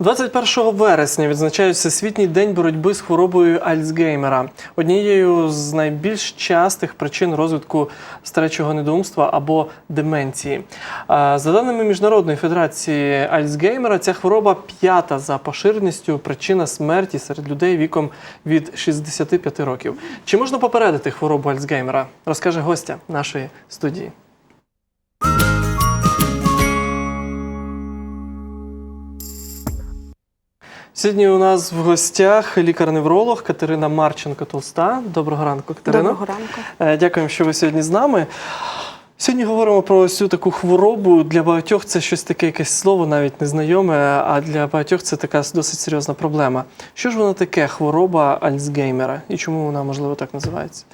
21 вересня відзначають Всесвітній день боротьби з хворобою Альцгеймера, однією з найбільш частих причин розвитку старечого недоумства або деменції. За даними Міжнародної федерації Альцгеймера, ця хвороба п'ята за поширеністю причина смерті серед людей віком від 65 років. Чи можна попередити хворобу Альцгеймера? Розкаже гостя нашої студії. Сьогодні у нас в гостях лікар-невролог Катерина Марченко Толста. Доброго ранку, Катерино. Доброго ранку. Е, Дякуємо, що ви сьогодні з нами. Сьогодні говоримо про ось цю таку хворобу. Для багатьох це щось таке, якесь слово навіть незнайоме, а для багатьох це така досить серйозна проблема. Що ж воно таке хвороба Альцгеймера і чому вона можливо так називається?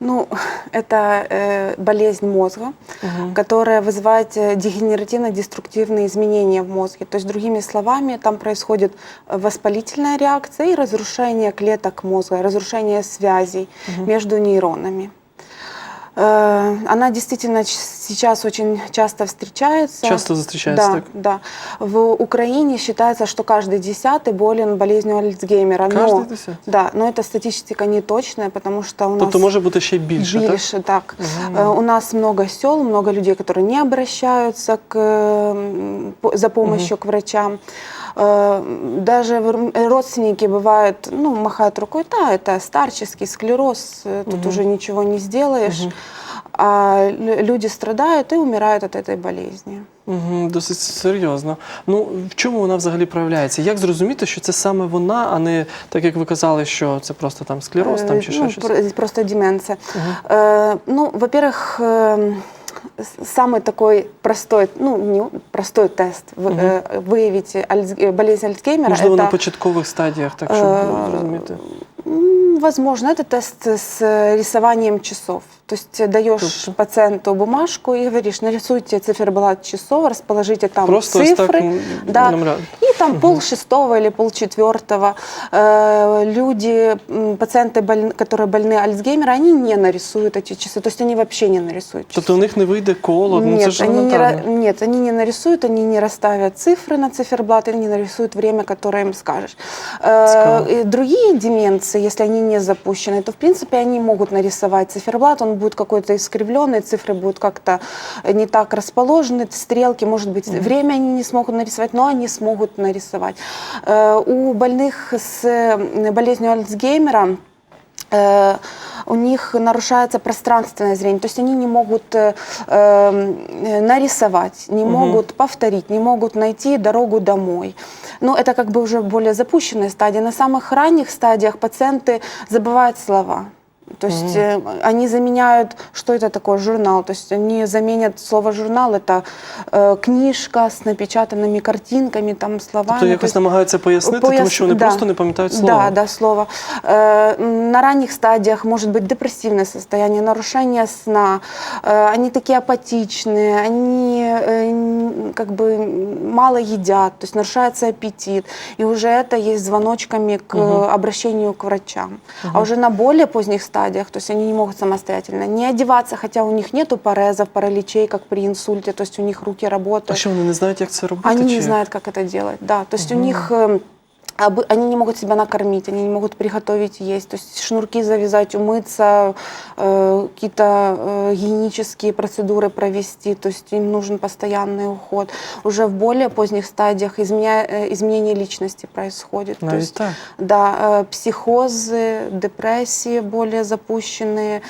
Ну, это э, болезнь мозга, которая вызывает э, дегенеративно-деструктивные изменения в мозге. То есть, другими словами, там происходит э, воспалительная реакция и разрушение клеток мозга, разрушение связей между нейронами. Э, Она действительно ч- сейчас очень часто встречается. Часто зустрічається да, так? Да. В Украине считается, что каждый десятый болен болезнью Альцгеймера. но- Кожний десятий? Да, но эта статистика не точная, потому что у нас... Тобто може бути ще й більше, так? Больше, так. Э, У нас много сел, много людей, которые не обращаются к, м, по- за помощью к врачам. Э, Даже в- м, родственники бывают, ну, махают рукой, да, это старческий склероз, э, тут уже ничего не сделаешь. А лю- люди страдают и умирают от этой болезни. Угу, досить серйозно. Ну в чому вона взагалі проявляється? Як зрозуміти, що це саме вона, а не так як ви казали, що це просто там склероз там чи Э, ще ну, щось? про- просто деменция. Э, ну, во-первых, э, с- самый такой простой, ну, не простой тест в- э, выявить Альц- э, болезнь Альцгеймера. Можливо, на это, початкових стадіях, так щоб Е, зрозуміти. Возможно, это тест с э, рисованием часов. То есть э, даешь Тобто? пациенту бумажку и говоришь, нарисуйте циферблат часов, расположите там Просто цифры. так да, и там пол шестого или пол четвертого э, люди, пациенты, боль- которые больны Альцгеймера, они не нарисуют эти часы. То есть они вообще не нарисуют часы. Тобто у них не вийде коло, ну це Нет, ж они не, нет, они не нарисуют, они не расставят цифры на циферблат, они не нарисуют время, которое им скажешь. Э, другие деменции, если они не запущены, то в принципе они могут нарисовать циферблат, он будет какой-то искривленный, цифры будут как-то не так расположены, стрелки, может быть, время они не смогут нарисовать, но они смогут нарисовать. Э, у больных с э, болезнью Альцгеймера э, у них нарушается пространственное зрение, то есть они не могут э, э, нарисовать, не могут повторить, не могут найти дорогу домой. Но это как бы уже более запущенная стадия. На самых ранних стадиях пациенты забывают слова. То есть э, они заменяют, что это такое, журнал. То есть они заменят слово журнал, это э, книжка с напечатанными картинками, там словами. Тобто То якось есть- намагаються пояснити, тому Пояс- що вони да. просто не пам'ятають слово. Да, да, слово. Э, На ранних стадиях может быть депрессивное состояние, нарушение сна. Э, Они такие апатичные, они э, н- как бы мало едят, то есть нарушается аппетит. И уже это есть звоночками к обращению к врачам. А уже на более поздних стадиях, то есть они не могут самостоятельно не одеваться, хотя у них нету порезов, параличей, как при инсульте, то есть у них руки работают. А что, они не знают, как это работать? Они не знают, как это делать, да. То есть у них они не могут себя накормить, они не могут приготовить есть, то есть шнурки завязать, умыться, э, какие-то э, гигиенические процедуры провести, то есть им нужен постоянный уход. Уже в более поздних стадиях изменя- э, изменение личности происходит. то Навіть есть, так. да, психозы, депрессии более запущенные,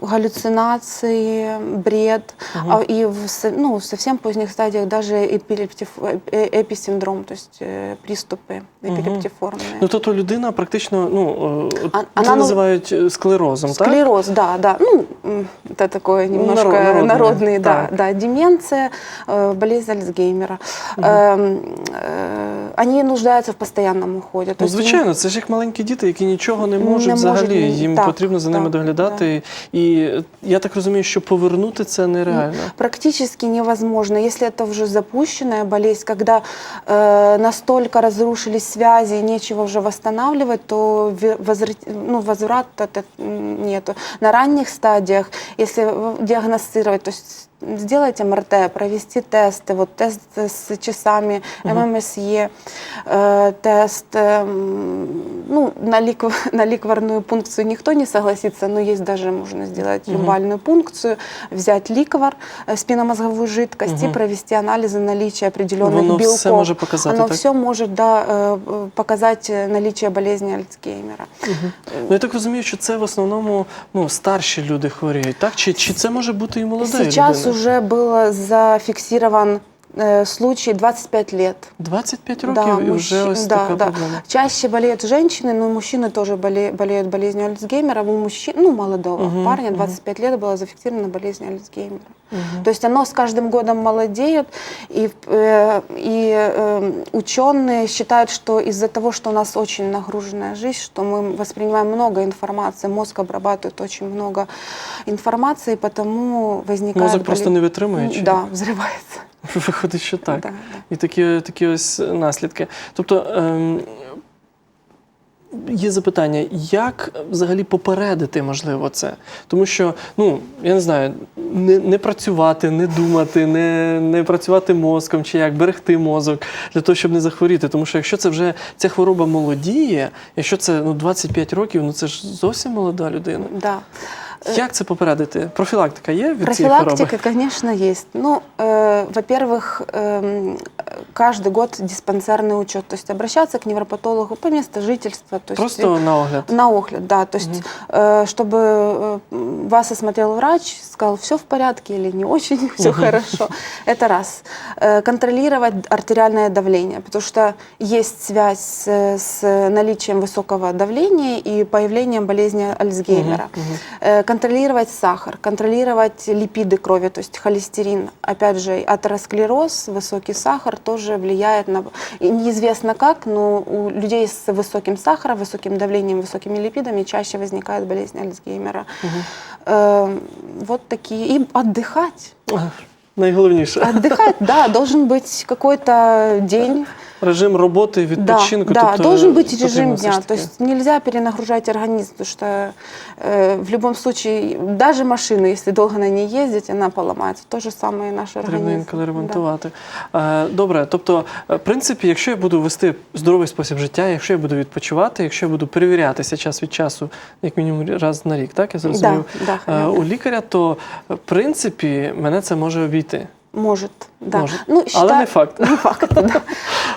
галлюцинации, бред. А, и в ну, в совсем поздних стадиях даже эпилептиф- э, эписиндром, то есть э, приступы эпилептиформные. Ну тобто людина практично, ну е, А- це вона, ну, називають е, склерозом, так? Склероз, да, да. Ну, м, это такое немножко народное, народный, да, так. да, деменция, э, болезнь Альцгеймера. Эм, э, Они нуждаются в постоянном уходе. То Ну, есть им- звичайно, це ж як маленькі діти, які нічого не Не можуть можуть, взагалі. ні, Їм так, потрібно за ними так, доглядати. І е, я так розумію, що повернути це нереально. Практически невозможно, если это уже запущенная болезнь, когда э, настолько разрушились связи и нечего уже восстанавливать, то ве- возврат, ну, возврата т- м, нету. На ранних стадиях, если диагностировать, то есть сделать МРТ, провести тесты, вот тест с часами, ММСЕ, э, тест, эм, ну, на, ликв- на ликварную пункцию никто не согласится, но есть даже, можно сделать люмбальную пункцию, взять ликвар, э, спинномозговую жидкость и провести анализы наличия определенных Воно белков. все може показати, Оно так? все может да, э, э, показать э, наличие болезни Альцгеймера. Ну я так розумію, що це в основному ну, старші люди хворіють, так? Чи, чи це може бути і молода Сейчас людина? Уже был зафиксирован случай 25 лет. 25 Да, років і вже мужчин- ось да, така да. проблема. Чаще болеют женщины, но мужчины тоже боле- болеют болезнью Альцгеймера. У мужчин, ну, молодого Мгм, парня, мгм. 25 лет была зафиксирована болезнь Альцгеймера. То есть оно с каждым годом молодеет, и, э, и э, ученые считают, что из-за того, что у нас очень нагруженная жизнь, что мы воспринимаем много информации, мозг обрабатывает очень много информации, потому возникает... Мозок просто боле- не витримує? Чи? Да, взрывается. Виходить, що так. Да, да. І такі, такі ось наслідки. Тобто ем, є запитання, як взагалі попередити можливо це? Тому що, ну, я не знаю, не, не працювати, не думати, не, не працювати мозком чи як берегти мозок для того, щоб не захворіти. Тому що якщо це вже ця хвороба молодіє, якщо це ну, 25 років, ну це ж зовсім молода людина. Да. Як це попередити? Профілактика є від цієї хвороби? Профилактика, конечно, есть. Ну, э, во-первых, эм, каждый год диспансерный учет, то есть обращаться к невропатологу по месту жительства. То есть Просто на огляд. на огляд, да. То есть, э, чтобы э, м, вас осмотрел врач, сказал, все в порядке или не очень, все хорошо. Это раз. Э, Контролировать артериальное давление, потому что есть связь с, с наличием высокого давления и появлением болезни Альцгеймера. Э, Контролировать сахар, контролировать липиды крови, то есть холестерин. Опять же, атеросклероз, высокий сахар тоже влияет на... и Неизвестно как, но у людей с высоким сахаром, высоким давлением, высокими липидами чаще возникает болезнь Альцгеймера. Э, Вот такие. И отдыхать. Ага, Найголовніше. Отдыхать, да, должен быть какой-то день. Режим роботи, відпочинку. да, тобто должен быть потрібно режим дня. То есть нельзя перенагружать организм, потому что э, в любом случае, даже машину, если долго на ней ездить, она поломается. То же самое и наш организм. інколи Да. ремонтувати. Е, Добре, тобто, е, в принципі, якщо я буду вести здоровий спосіб життя, якщо я буду відпочивати, якщо я буду перевірятися час від часу, як мінімум раз на рік, так я зрозумів, Да, да, е, у лікаря, то в принципі мене це може обійти. Может, да. Может. Ну, Але не факт. Не факт, да.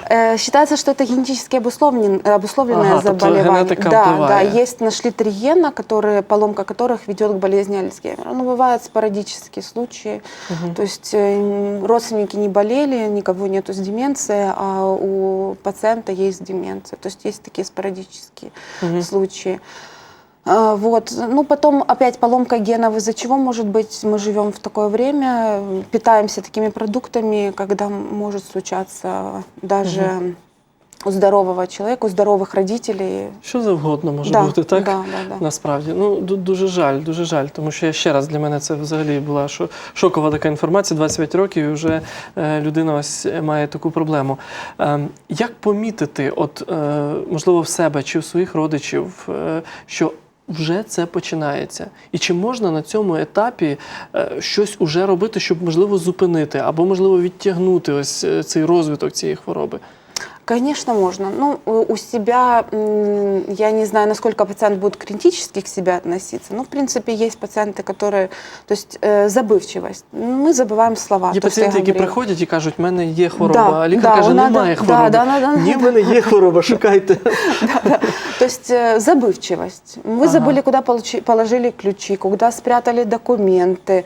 Э, Считается, что это генетически обусловлен, обусловленное Ага, заболевание. генетика да, да, есть, нашли три гена, которые, поломка которых ведет к болезни Альцгеймера. Ну, бывают спорадические случаи. То есть э, родственники не болели, никого нету с деменцией, а у пациента есть деменция. То есть есть такие спорадические случаи. А, Вот. Ну, потом опять поломка генов, из-за чего, может быть, мы живем в такое время, питаемся такими продуктами, когда может случаться даже у здорового человека, у здоровых родителей. Що завгодно може Да, бути, так? да, да, да. Насправді. Ну, ду- дуже жаль, дуже жаль. Тому що я ще раз для мене це взагалі була шо- шокова така інформація. 25 років і вже е, людина ось має таку проблему. Е, як помітити, от, е, можливо, в себе чи в своїх родичів, е, що вже це починається? І чи можна на цьому етапі е, щось уже робити, щоб можливо зупинити або можливо відтягнути ось е, цей розвиток цієї хвороби? Конечно, можно. Ну, у у себя, м, я не знаю, насколько пациент будет критически к себе относиться. Ну, в принципе, есть пациенты, которые, то есть э, забывчивость. Мы забываем слова. Є то, что я пацієнти, які говорила. приходять і кажуть, в мене є хвороба, Да, а лікар да, каже, надо- немає да, хвороби. да, да, да, Ні, в да. мене є хвороба, шукайте. То есть э, забывчивость. Вы Ага. забыли, куда получи- положили ключи, куда спрятали документы.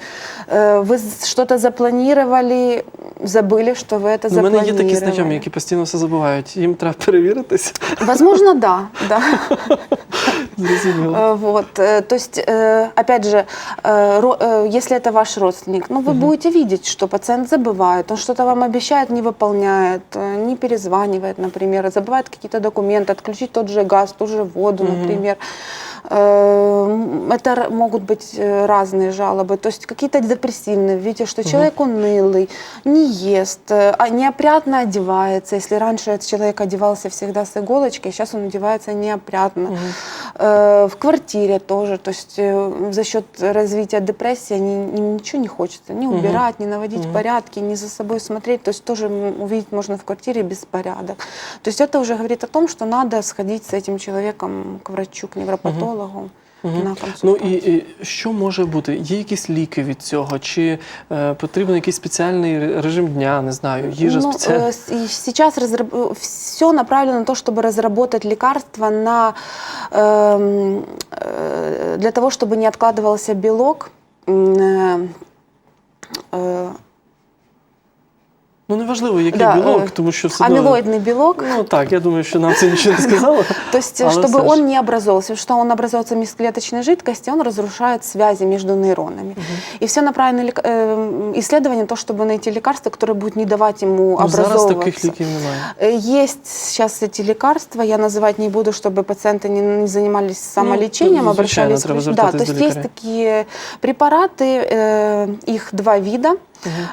Э, Вы з- что-то запланировали, забыли, что вы это У мене є такі знайомі, запланировали. які постійно все забувають. Їм треба перевіритися. Возможно, да, да. Э, Вот, э, то есть, э, опять же, если это ваш родственник, ну, вы будете видеть, что пациент забывает, он что-то вам обещает, не выполняет, не перезванивает, например, забывает какие-то документы, отключить тот же газ, ту же воду, например. Это могут быть разные жалобы, то есть какие-то депрессивные, видите, что человек унылый, не ест, а неопрятно одевается. Если раньше этот человек одевался всегда с иголочкой, сейчас он одевается неопрятно. Э, В квартире тоже, то есть э, за счет развития депрессии ни- ни- ничего не хочется, ни убирать, ни наводить порядки, ни за собой смотреть, то есть тоже м, увидеть можно в квартире беспорядок. То есть это уже говорит о том, что надо сходить с этим человеком к врачу, к невропатологу на Ну консультацию. і, і що може бути? Є якісь ліки від цього? Чи е, потрібен якийсь спеціальний ре- режим дня, не знаю, їжа Ну, спеціальна? э, с- и сейчас все направлено на то, чтобы разработать лекарства на, эм, э, для того, чтобы не откладывался белок. м, э, э, Ну неважливо, який да, білок, е, тому що все одно- амилоидный белок. Ну так, я думаю, що нам це нічого не сказало. То есть, Але чтобы все ж. он не образовался, что он образовывается в межклеточной жидкости, он разрушает связи между нейронами. И все направлено лек- э, исследование то, чтобы найти лекарство, которое будет не давать ему Ну, зараз образовываться. таких ліків немає. Э, Есть сейчас эти лекарства, я называть не буду, чтобы пациенты не, не занимались самолечением, ну, обращались звичайно, к треба врачу. Да, то звертатись есть до есть лікаря. такие препараты, э, их два вида.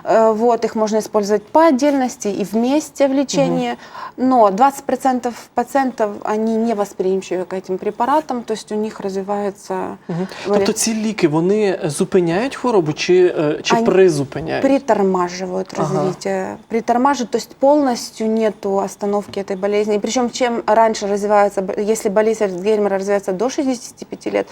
Э, Вот, их можно использовать по отдельности и вместе в лечении. Но 20% пациентов, они не восприимчивы к этим препаратам, то есть у них развивается... Мгм. вари- Тобто ці ліки вони зупиняють хворобу чи, е, чи Они призупиняють? притормаживают Ага. развитие, притормаживают, то есть полностью нету остановки этой болезни. И причем чем раньше развивается, б- если болезнь Альцгеймера развивается до 65 лет,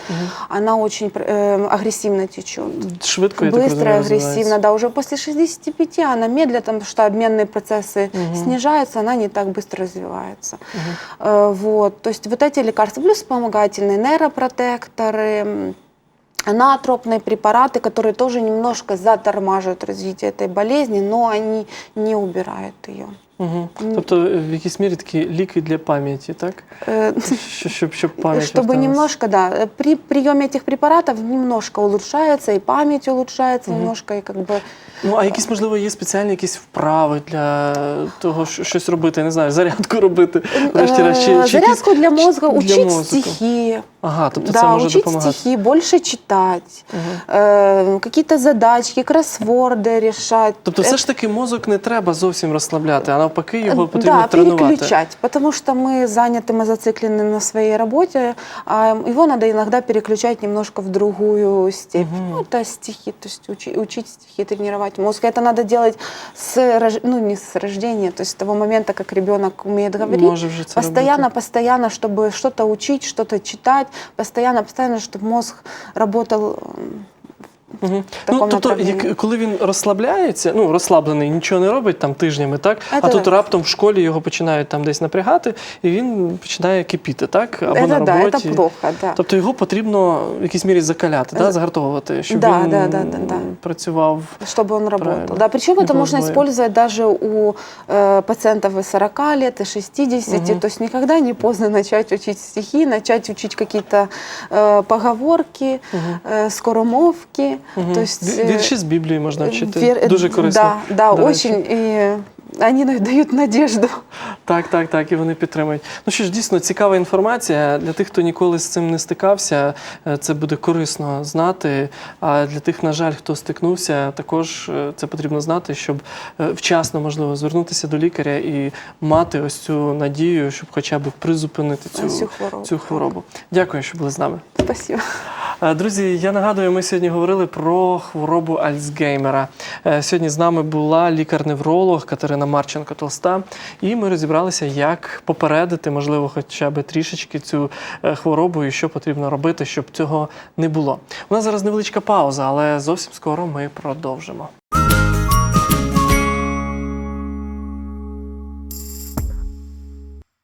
она очень э, агрессивно течет. Швидко, я так Быстро, розумію, агрессивно, розвивається. да, уже после 65 она медленно, потому что обменные процессы снижаются, она не так быстро развивается. Э, Вот, то есть вот эти лекарства, плюс вспомогательные нейропротекторы, м, анатропные препараты, которые тоже немножко затормаживают развитие этой болезни, но они не убирают ее. Мгм. Тобто е, в якійсь мірі такі ліки для пам'яті, так? Э, Що- Щоб, щоб пам'ять Чтобы верталась. немножко, да, э, при приеме этих препаратов немножко улучшается, и память улучшается немножко, и как бы Ну, а якісь, можливо, є спеціальні якісь вправи для того, що щось робити, не знаю, зарядку робити, врешті-решт, чи, Э, чи якісь- зарядку для мозга, для учить мозку. стихи. Ага, тобто да, це може учить допомагати. стихи, больше читать, э, какие-то задачки, кроссворды решать. Тобто, все ж таки мозок не треба зовсім розслабляти, а навпаки, його потрібно Э, да, тренувати. переключать, потому что мы заняты, мы зациклены на своей работе, а его надо иногда переключать немножко в другую степень. Ну, это стихи, то есть учи- учить стихи, тренировать мозг. Это надо делать с, ну, не с рождения, то есть с того момента, как ребенок умеет говорить. Може вже це постоянно, постоянно, чтобы что-то учить, что-то читать, постоянно, постоянно, чтобы мозг работал Угу. Ну, такому тобто, направленні. як, коли він розслабляється, ну розслаблений, нічого не робить там тижнями, так? Це а тут да. раптом в школі його починають там десь напрягати, і він починає кипіти, так? Або это на да, роботі. это плохо, да. Тобто його потрібно в якійсь мірі закаляти, да? З- загартовувати, щоб Да, він да, да, да, да. працював. чтобы он работал. Правильно. Да, причем Не это было можно сбоя. использовать даже у э, пациентов и 40 лет, и 60. Мгм. То есть никогда не поздно начать учить стихи, начать учить какие-то э, поговорки, э, скоромовки. Мгм. То есть, Вірші з Біблії можна вчити. вер- Дуже корисно. Да, да до очень. И они дают надежду. Так, так, так, і вони підтримують. Ну що ж, дійсно цікава інформація. Для тих, хто ніколи з цим не стикався, е, це буде корисно знати. А для тих, на жаль, хто стикнувся, також е, це потрібно знати, щоб е, вчасно можливо звернутися до лікаря і мати ось цю надію, щоб хоча б призупинити цю, Цю хворобу. цю хворобу. Дякую, що були з нами. Спасибо. Друзі, я нагадую, ми сьогодні говорили про хворобу Альцгеймера. Е, Сьогодні з нами була лікар-невролог Катерина Марченко Толста, і ми розібралися, як попередити, можливо, хоча б трішечки цю е, хворобу і що потрібно робити, щоб цього не було. У нас зараз невеличка пауза, але зовсім скоро ми продовжимо.